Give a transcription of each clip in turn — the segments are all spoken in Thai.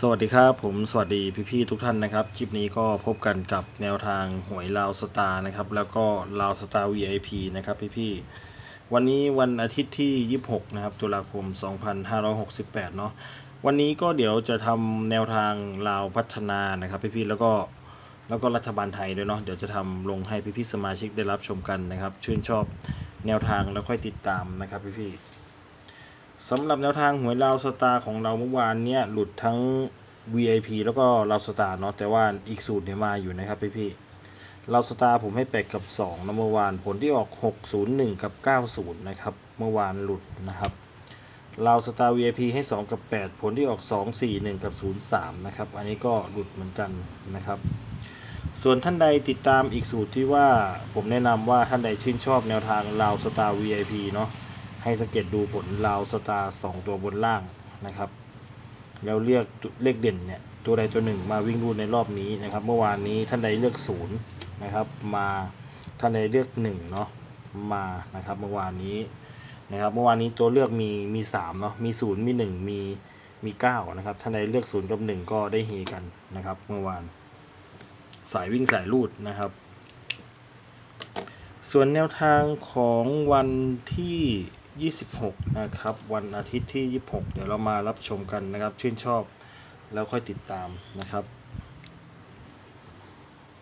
สวัสดีครับผมสวัสดีพี่ๆทุกท่านนะครับ คลิปนี้ก็พบกันกับแนวทางหวยลาวสตาร์นะครับ แล้วก็ลาวสตาร์ VIP นะครับพี่ๆวันนี้วันอาทิตย์ที่ 26 นะครับ ตุลาคม 2568 เนาะวันนี้ก็เดี๋ยวจะทำแนวทางลาวพัฒนานะครับพี่ๆแล้วก็แล้วก็รัฐบาลไทยด้วยเนาะเดี๋ยวจะทำลงให้พี่ๆสมาชิกได้รับชมกันนะครับ ชื่นชอบแนวทางแล้วค่อยติดตามนะครับพี่ๆ สำหรับแนวทางหวยลาวสตาร์ของเราเมื่อวานเนี่ยหลุดทั้ง VIP แล้วก็ลาวสตาร์เนาะแต่ว่าอีกสูตรเนี่ยมาอยู่นะครับพี่พี่ๆลาวสตาร์ผมให้แปดกับ2นะเมื่อวานผลที่ออก 601 กับ 90 นะครับ เมื่อวานหลุดนะครับลาวสตาร์ VIP ให้ 2 กับ 8 ผลที่ออก 241 กับ 03 นะครับ อันนี้ก็หลุดเหมือนกันนะครับส่วนท่านใดติดตามอีกสูตรที่ว่าผมแนะนำว่าท่านใดชื่นชอบแนวทางลาวสตาร์ VIP เนาะ ให้สังเกตดูผลลาวสตาร์สองตัวบนล่างนะครับ แล้วเลือกเลขเด่นเนี่ยตัวใดตัวหนึ่งมาวิ่งรูดในรอบนี้นะครับ เมื่อวานนี้ท่านใดเลือกศูนย์นะครับมาท่านใดเลือกหนึ่งเนาะมานะครับเมื่อวานนี้นะครับเมื่อวานนี้ตัวเลือกมีมีสามเนาะมีศูนย์มีหนึ่งมีมีเก้านะครับท่านใดเลือกศูนย์กับหนึ่งก็ได้เฮกันนะครับเมื่อวาน สายวิ่งสายรูดนะครับ ส่วนแนวทางของวันที่ 26 นะครับ วันอาทิตย์ที่ 26 เดี๋ยวเรามารับชมกันนะครับ ชื่นชอบแล้วค่อยติดตามนะครับ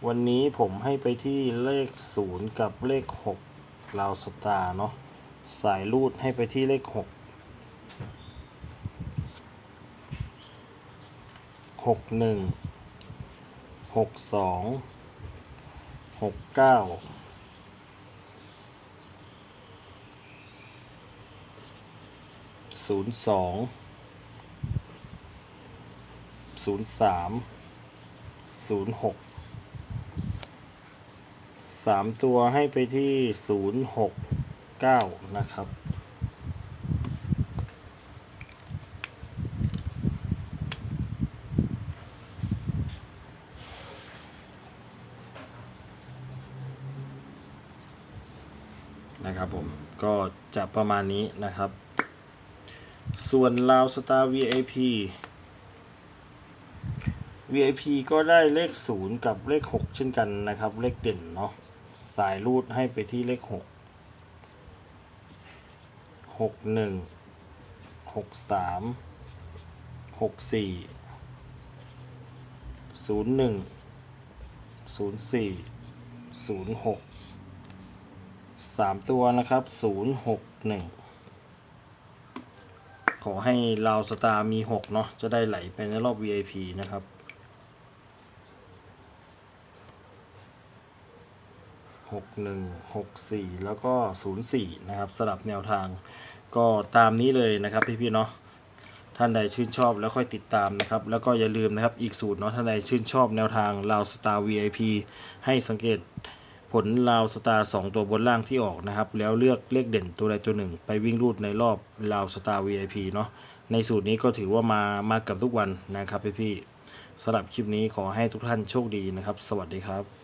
วันนี้ผมให้ไปที่เลข 0 กับเลข 6 ลาวสตาร์เนาะสายรูดให้ไปที่เลข 6 61 62 69 ศูนย์สองศูนย์สามศูนย์หกสามตัวให้ไปที่ศูนย์หกเก้านะครับนะครับผมก็จะประมาณนี้นะครับ ส่วนลาวสตาร์ VIP VIP ก็ได้เลข 0 กับเลข 6 เช่นกันนะครับ เลขเด่นเนาะสายรูดให้ไปที่เลข 6 6 1 6 3 6 4 0 1 0 4 0 6 3 ตัวนะครับ 0 6 1 ขอให้ลาวสตาร์มี 6 เนาะจะได้ไหลไปในรอบ VIP นะครับ6 1 6 4แล้วก็0 4นะครับสลับแนวทาง ก็ตามนี้เลยนะครับพี่ๆเนาะท่านใดชื่นชอบแล้วค่อยติดตามนะครับ แล้วก็อย่าลืมนะครับอีกสูตรเนาะท่านใดชื่นชอบแนวทางลาวสตาร์ VIP ให้สังเกต ผลลาวสตาร์สองตัวบนล่างที่ออกนะครับ แล้วเลือกเลขเด่นตัวใดตัวหนึ่ง ไปวิ่งรูดในรอบลาวสตาร์ VIP เนาะในสูตรนี้ก็ถือว่ามามากับทุกวันนะครับพี่ๆสำหรับคลิปนี้ขอให้ทุกท่านโชคดีนะครับ สวัสดีครับ